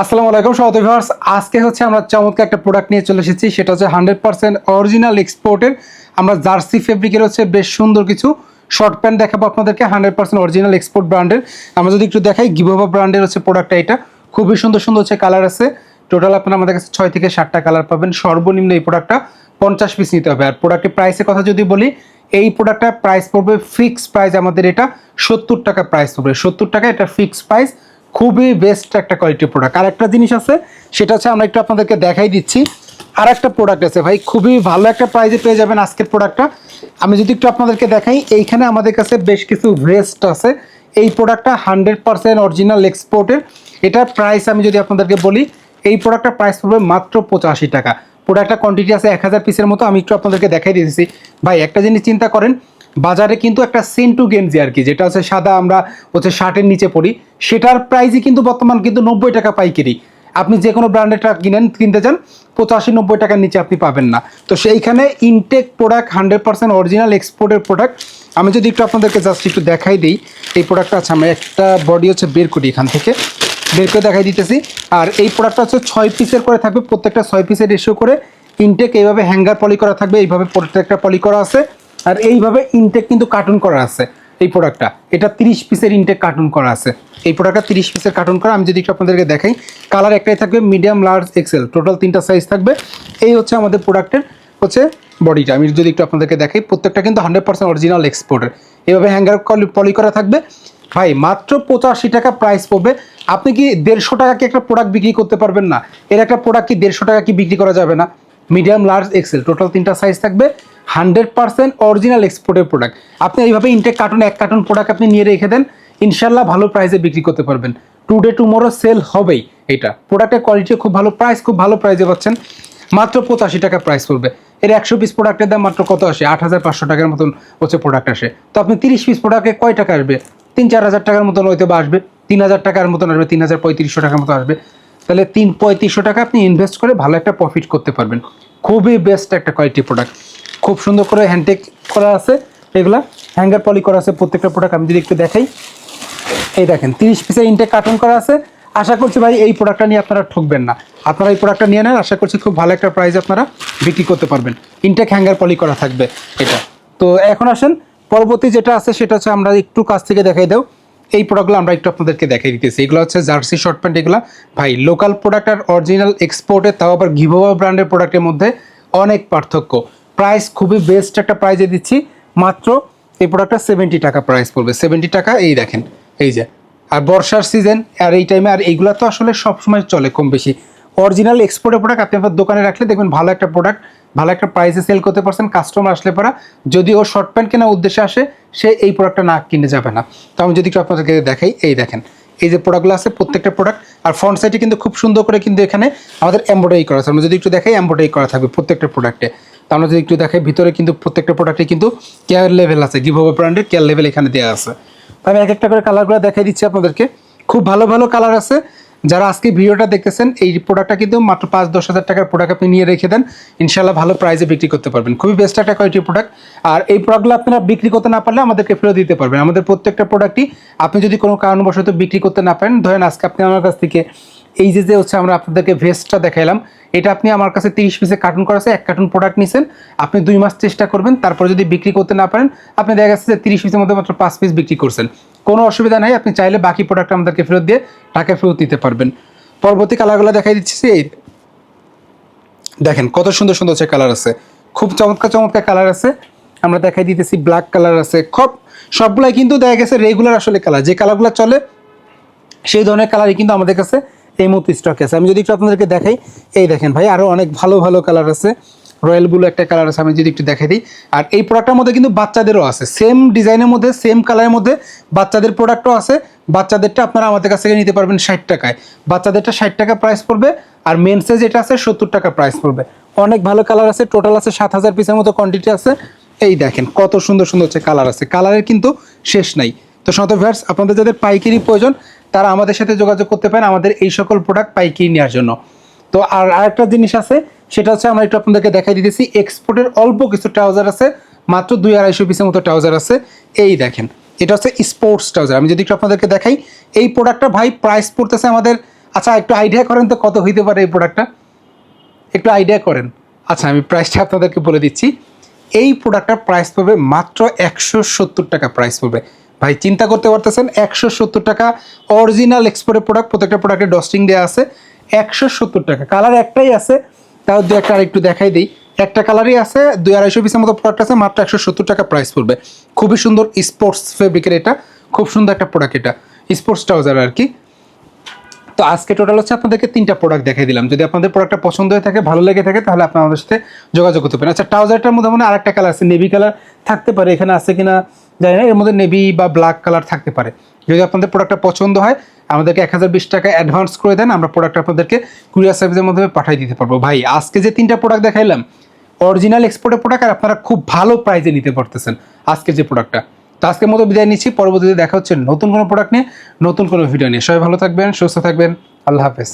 আসসালামু আলাইকুম সহত ভিউয়ার্স। আজকে হচ্ছে আমরা চমৎকার একটা প্রোডাক্ট নিয়ে চলে এসেছি। সেটা হচ্ছে হান্ড্রেড পার্সেন্ট অরিজিনাল এক্সপোর্টের আমরা জার্সি ফেব্রিকের হচ্ছে বেশ সুন্দর কিছু শর্ট প্যান্ট দেখাবো আপনাদেরকে হান্ড্রেড পার্সেন্ট অরিজিনাল এক্সপোর্ট ব্র্যান্ডের আমরা যদি একটু দেখাই গিভোভা ব্র্যান্ডের হচ্ছে প্রোডাক্টটা এটা। খুবই সুন্দর সুন্দর হচ্ছে কালার আছে। টোটাল আপনার আমাদের কাছে ছয় থেকে সাতটা কালার পাবেন। সর্বনিম্ন এই প্রোডাক্টটা পঞ্চাশ পিস নিতে হবে। আর প্রোডাক্টের প্রাইসের কথা যদি বলি, এই প্রোডাক্টটার প্রাইস পড়বে ফিক্সড প্রাইস আমাদের এটা সত্তর টাকা প্রাইস পড়বে। সত্তর টাকা এটা ফিক্সড প্রাইস খুবই বেস্ট একটা কোয়ালিটির প্রোডাক্ট আর একটা জিনিস আছে, সেটা হচ্ছে আমরা একটু আপনাদেরকে দেখাই দিচ্ছি। আর একটা প্রোডাক্ট আছে ভাই, খুবই ভালো একটা প্রাইজে পেয়ে যাবেন আজকের প্রোডাক্টটা আমি যদি একটু আপনাদেরকে দেখাই, এইখানে আমাদের কাছে বেশ কিছু ভেস্ট আছে। এই প্রোডাক্টটা হান্ড্রেড পার্সেন্ট অরিজিনাল এক্সপোর্টের এটার প্রাইস আমি যদি আপনাদেরকে বলি, এই প্রোডাক্টটার প্রাইস পড়বে মাত্র পঁচাশি টাকা। প্রোডাক্টটা কোয়ান্টিটি আছে এক হাজার পিসের মতো, আমি একটু আপনাদেরকে দেখাই দিয়েছি ভাই, একটা জিনিস চিন্তা করেন বাজারে কিন্তু একটা সেন্টু গেঞ্জি আর কি, যেটা হচ্ছে সাদা, আমরা হচ্ছে শার্টের নিচে পড়ি সেটার প্রাইসই কিন্তু বর্তমান কিন্তু নব্বই টাকা পাইকারি। আপনি যে কোনো ব্র্যান্ডেরটা কিনেন, কিনতে চান, পঁচাশি, নব্বই টাকার নিচে আপনি পাবেন না। তো সেইখানে intact product hundred percent original এক্সপোর্টের প্রোডাক্ট আমি যদি একটু আপনাদেরকে জাস্ট একটু দেখাই দিই, এই প্রোডাক্টটা আছে, আমি একটা বডি হচ্ছে বের করি এখান থেকে। বের করে দেখাই দিতেছি। আর এই প্রোডাক্টটা হচ্ছে ছয় পিসের করে থাকবে, প্রত্যেকটা ছয় পিসের রেশিও করে। ইনটেক এইভাবে হ্যাঙ্গার পলি করা থাকবে, এইভাবে প্রত্যেকটা পলি করা আছে। আর এইভাবে ইনটেক কিন্তু কার্টুন করা আছে, এই প্রোডাক্টটা এটা তিরিশ পিসের ইনটেক কার্টুন করা আছে। এই প্রোডাক্টটা তিরিশ পিসের কার্টুন করা, আমি যদি একটু আপনাদেরকে দেখাই কালার একটাই থাকবে মিডিয়াম লার্জ এক্সেল টোটাল তিনটা সাইজ থাকবে। এই হচ্ছে আমাদের প্রোডাক্টের হচ্ছে বডিটা আমি যদি একটু আপনাদেরকে দেখাই, প্রত্যেকটা কিন্তু হান্ড্রেড পার্সেন্ট অরিজিনাল এক্সপোর্টের এভাবে হ্যাঙ্গার পলি করা থাকবে। ভাই, মাত্র পঁচাশি টাকা প্রাইস পড়বে। আপনি কি দেড়শো টাকা কি একটা প্রোডাক্ট বিক্রি করতে পারবেন না? এর একটা প্রোডাক্ট কি দেড়শো টাকা কি বিক্রি করা যাবে না? মিডিয়াম লার্জ এক্সেল টোটাল তিনটা সাইজ থাকবে। হান্ড্রেড পার্সেন্ট অরিজিনাল এক্সপোর্টের প্রোডাক্ট আপনি এইভাবে ইনটেক কার্টুন এক কার্টুন প্রোডাক্ট আপনি নিয়ে রেখে দেন ইনশাল্লাহ ভালো প্রাইসে বিক্রি করতে পারবেন। টু টুডে টুমোরো সেল হবেই এটা। প্রোডাক্টের কোয়ালিটি খুব ভালো প্রাইস খুব ভালো প্রাইসে পাচ্ছেন। মাত্র পঁচাশি টাকা প্রাইস পড়বে। এর একশো পিস প্রোডাক্টের দাম মাত্র কত আসে? আট হাজার পাঁচশো টাকার মতন হচ্ছে প্রোডাক্ট আসে। তো আপনি তিরিশ পিস প্রোডাক্টে কয় টাকা আসবে? তিন চার হাজার টাকার মতন হয়তো বা আসবে। তিন হাজার টাকার মতন আসবে, তিন হাজার পঁয়ত্রিশশো টাকার মতো আসবে। তাহলে তিন পঁয়ত্রিশশো টাকা আপনি ইনভেস্ট করে ভালো একটা প্রফিট করতে পারবেন। খুবই বেস্ট একটা কোয়ালিটি প্রোডাক্ট খুব সুন্দর করে হ্যান্ডটেক করা আছে। এগুলা হ্যাঙ্গার পলি করা আছে প্রত্যেকটা প্রোডাক্ট আমি যদি একটু দেখাই। এই দেখেন, তিরিশ পিসের ইনটেক কার্টুন করা আছে। আশা করছি ভাই এই প্রোডাক্টটা নিয়ে আপনারা ঠকবেন না। আপনারা এই প্রোডাক্টটা নিয়ে নেন, আশা করছি খুব ভালো একটা প্রাইস আপনারা বিক্রি করতে পারবেন। ইনটেক হ্যাঙ্গার পলি করা থাকবে এটা। তো এখন আসেন, পরবর্তী যেটা আছে সেটা হচ্ছে আমরা একটু কাছ থেকে দেখাই দাও। এই প্রোডাক্টগুলো আমরা একটু আপনাদেরকে দেখাই দিতেছি। এগুলো হচ্ছে জার্সি শর্ট প্যান্ট এগুলো। ভাই লোকাল প্রোডাক্ট আর অরিজিনাল এক্সপোর্টের তাও আবার গিভোভা ব্র্যান্ডের প্রোডাক্টের মধ্যে অনেক পার্থক্য। প্রাইস খুবই বেস্ট একটা প্রাইজে দিচ্ছি। মাত্র এই প্রোডাক্টটা সেভেন্টি টাকা প্রাইস পড়বে। সেভেন্টি টাকা এই দেখেন, এই যে। আর বর্ষার সিজন আর এই টাইমে আর এইগুলো তো আসলে সবসময় চলে কম বেশি। অরিজিনাল এক্সপোর্টের প্রোডাক্ট আপনি আপনার দোকানে রাখলে দেখবেন ভালো একটা প্রোডাক্ট ভালো একটা প্রাইসে সেল করতে পারছেন কাস্টমার আসলে পরা। যদি ও শর্ট প্যান্ট কেনার উদ্দেশ্যে আসে, সে এই প্রোডাক্টটা না কিনে যাবে না। তো আমি যদি একটু আপনাদেরকে দেখাই, এই দেখেন। এই যে প্রোডাক্টগুলো আছে, প্রত্যেকটা প্রোডাক্ট আর ফ্রন্ট সাইডে কিন্তু খুব সুন্দর করে কিন্তু এখানে আমাদের এম্ব্রয়ডারি করা আছে। আমরা যদি একটু দেখাই এম্ব্রয়ডারি করা থাকবে প্রত্যেকটা প্রোডাক্টে তো আমরা যদি একটু দেখাই ভিতরে কিন্তু প্রত্যেকটা প্রোডাক্টে কিন্তু কেয়ার লেভেল আছে গিভওয়ে ব্র্যান্ডের কেয়ার লেভেল এখানে দেওয়া আছে। আমি এক একটা করে কালারগুলো দেখাই দিচ্ছি আপনাদেরকে। খুব ভালো ভালো কালার আছে। যারা আজকে ভিডিওটা দেখতেছেন, এই প্রোডাক্টটা কিন্তু মাত্র পাঁচ, দশ হাজার টাকার প্রোডাক্ট আপনি নিয়ে রেখে দেন। ইনশাল্লাহ ভালো প্রাইসে বিক্রি করতে পারবেন। খুবই বেস্ট একটা কোয়ালিটির প্রোডাক্ট আর এই প্রোডাক্টগুলো আপনারা বিক্রি করতে না পারলে আমাদেরকে ফেরত দিতে পারবেন। আমাদের প্রত্যেকটা প্রোডাক্টই আপনি যদি কোনো কারণবশত বিক্রি করতে না পারেন, ধরেন আজকে আপনি আমার কাছ থেকে এই যে যে হচ্ছে আমরা আপনাদেরকে ভেস্টটা দেখাইলাম এটা আপনি আমার কাছে তিরিশ পিসে কার্টুন করা আছে, এক কার্টুন প্রোডাক্ট নিছেন, আপনি দুই মাস চেষ্টা করবেন, তারপর যদি বিক্রি করতে না পারেন, আপনি দেখা গেছে যে তিরিশ পিসের মধ্যে মাত্র পাঁচ পিস বিক্রি করছেন। কোনো অসুবিধা নাই, আপনি চাইলে বাকি প্রোডাক্ট আমাদেরকে ফেরত দিয়ে টাকা ফেরত দিতে পারবেন। পরবর্তী কালারগুলো দেখাই দিচ্ছি এই দেখেন কত সুন্দর সুন্দর হচ্ছে কালার আছে। খুব চমৎকার চমৎকার কালার আছে। আমরা দেখাই দিতেছি ব্ল্যাক কালার আছে খুব সবগুলাই কিন্তু দেখা গেছে রেগুলার আসলে কালার যে কালারগুলো চলে, সেই ধরনের কালারই কিন্তু আমাদের কাছে এই মুহূর্তে স্টক আছে। আমি যদি একটু আপনাদেরকে দেখাই, এই দেখেন ভাই আরও অনেক ভালো ভালো কালার আছে। রয়্যাল ব্লু একটা কালার আছে, আমি যদি একটু দেখাই দিই। আর এই প্রোডাক্টটার মধ্যে কিন্তু বাচ্চাদেরও আছে। সেম ডিজাইনের মধ্যে সেম কালারের মধ্যে বাচ্চাদের প্রোডাক্টও আছে। বাচ্চাদেরটা আপনারা আমাদের কাছ থেকে নিতে পারবেন ষাট টাকায়। বাচ্চাদেরটা ষাট টাকা প্রাইস পড়বে, আর মেন্সে যেটা আছে, সত্তর টাকা প্রাইস পড়বে। অনেক ভালো কালার আছে টোটাল আছে সাত হাজার পিসের মতো কোয়ান্টিটি আছে। এই দেখেন, কত সুন্দর সুন্দর হচ্ছে কালার আছে। কালারের কিন্তু শেষ নাই। তো শত ভ্যাটস আপনাদের যাদের পাইকারি প্রয়োজন, তারা আমাদের সাথে যোগাযোগ করতে পারেন আমাদের এই সকল প্রোডাক্ট পাইকারি নেওয়ার জন্য। তো আর আরেকটা জিনিস আছে, সেটা হচ্ছে আমরা একটু আপনাদেরকে দেখাই দিতেছি এক্সপোর্টের অল্প কিছু ট্রাউজার আছে, মাত্র দুই আড়াইশো পিসের মতো ট্রাউজার আছে। এই দেখেন, এটা হচ্ছে স্পোর্টস ট্রাউজার আমি যদি একটু আপনাদেরকে দেখাই, এই প্রোডাক্টটা ভাই প্রাইস পড়তেছে আমাদের আচ্ছা একটু আইডিয়া করেন তো কত হইতে পারে এই প্রোডাক্টটা একটু আইডিয়া করেন। আচ্ছা আমি প্রাইসটা আপনাদেরকে বলে দিচ্ছি। এই প্রোডাক্টটার প্রাইস পড়বে মাত্র একশো সত্তর টাকা প্রাইস পড়বে। ভাই, চিন্তা করতে পারতেছেন, একশো সত্তর টাকা অরিজিনাল এক্সপোর্টের প্রোডাক্ট প্রত্যেকটা প্রোডাক্টে ডস্টিং দেওয়া আছে, একশো সত্তর টাকা। কালার একটাই আছে, তাও দু একটা আরেকটু দেখাই দিই। একটা কালারই আছে, দুই আড়াইশো পিসের মতো প্রোডাক্ট আছে, মাত্র একশো সত্তর টাকা প্রাইস পড়বে। খুবই সুন্দর স্পোর্টস ফেব্রিকের এটা, খুব সুন্দর একটা প্রোডাক্ট এটা স্পোর্টস ট্রাউজার আর কি। তো আজকে টোটাল হচ্ছে আপনাদেরকে তিনটা প্রোডাক্ট দেখাই দিলাম। যদি আপনাদের প্রোডাক্টটা পছন্দ হয়ে থাকে, ভালো লেগে থাকে, তাহলে আপনারা আমাদের সাথে যোগাযোগ করতে পারেন। আচ্ছা ট্রাউজারটার মধ্যে মনে আরেকটা কালার আছে নেভি কালার থাকতে পারে, এখানে আছে কিনা? জানি না, এর মধ্যে নেভি বা ব্ল্যাক কালার থাকতে পারে। যদি আপনাদের প্রোডাক্টটা পছন্দ হয়, আমাদেরকে এক হাজার বিশ টাকা অ্যাডভান্স করে দেন, আমরা প্রোডাক্ট আপনাদেরকে কুরিয়ার সার্ভিসের মাধ্যমে পাঠিয়ে দিতে পারব। ভাই, আজকে যে তিনটা প্রোডাক্ট দেখাইলাম অরিজিনাল এক্সপোর্টের প্রোডাক্ট আর আপনারা খুব ভালো প্রাইজে নিতে পারতেছেন আজকে যে প্রোডাক্টটা তো আজকের মতো বিদায় নিচ্ছি, পরবর্তীতে দেখা হচ্ছে নতুন কোনো প্রোডাক্ট নিয়ে, নতুন কোনো ভিডিও নিয়ে। সবাই ভালো থাকবেন, সুস্থ থাকবেন, আল্লাহ হাফেজ।